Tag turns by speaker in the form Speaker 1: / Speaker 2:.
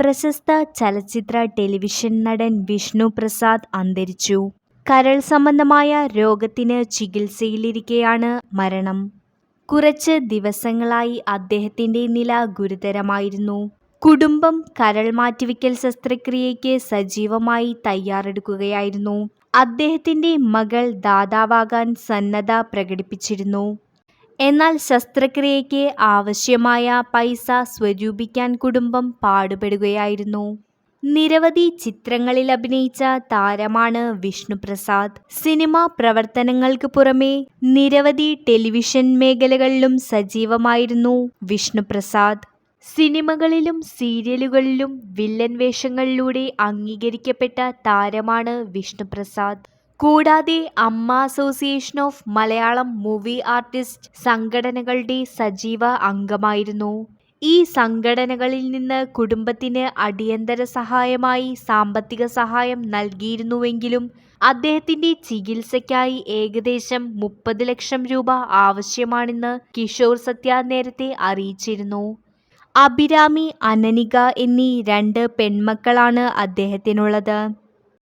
Speaker 1: പ്രശസ്ത ചലച്ചിത്ര ടെലിവിഷൻ നടൻ വിഷ്ണു പ്രസാദ് അന്തരിച്ചു. കരൾ സംബന്ധമായ രോഗത്തിന് ചികിത്സയിലിരിക്കെയാണ് മരണം. കുറച്ച് ദിവസങ്ങളായി അദ്ദേഹത്തിന്റെ നില ഗുരുതരമായിരുന്നു. കുടുംബം കരൾ മാറ്റിവെക്കൽ ശസ്ത്രക്രിയയ്ക്ക് സജീവമായി തയ്യാറെടുക്കുകയായിരുന്നു. അദ്ദേഹത്തിന്റെ മകൾ ദാതാവാകാൻ സന്നദ്ധ പ്രകടിപ്പിച്ചിരുന്നു. എന്നാൽ ശസ്ത്രക്രിയയ്ക്ക് ആവശ്യമായ പൈസ സ്വരൂപിക്കാൻ കുടുംബം പാടുപെടുകയായിരുന്നു. നിരവധി ചിത്രങ്ങളിൽ അഭിനയിച്ച താരമാണ് വിഷ്ണുപ്രസാദ്. സിനിമാ പ്രവർത്തനങ്ങൾക്ക് പുറമെ നിരവധി ടെലിവിഷൻ മേഖലകളിലും സജീവമായിരുന്നു വിഷ്ണുപ്രസാദ്. സിനിമകളിലും സീരിയലുകളിലും വില്ലൻ വേഷങ്ങളിലൂടെ അംഗീകരിക്കപ്പെട്ട താരമാണ് വിഷ്ണുപ്രസാദ്. കൂടാതെ AMMA association of Malayalam movie artist സംഘടനകളുടെ സജീവ അംഗമായിരുന്നു. ഈ സംഘടനകളിൽ നിന്ന് കുടുംബത്തിന് അടിയന്തര സഹായമായി സാമ്പത്തിക സഹായം നൽകിയിരുന്നുവെങ്കിലും അദ്ദേഹത്തിന്റെ ചികിത്സയ്ക്കായി ഏകദേശം മുപ്പത് ലക്ഷം രൂപ ആവശ്യമാണെന്ന് കിഷോർ സത്യ നേരത്തെ അറിയിച്ചിരുന്നു. അഭിരാമി അനനിക എന്നീ രണ്ട് പെൺമക്കളാണ് അദ്ദേഹത്തിനുള്ളത്.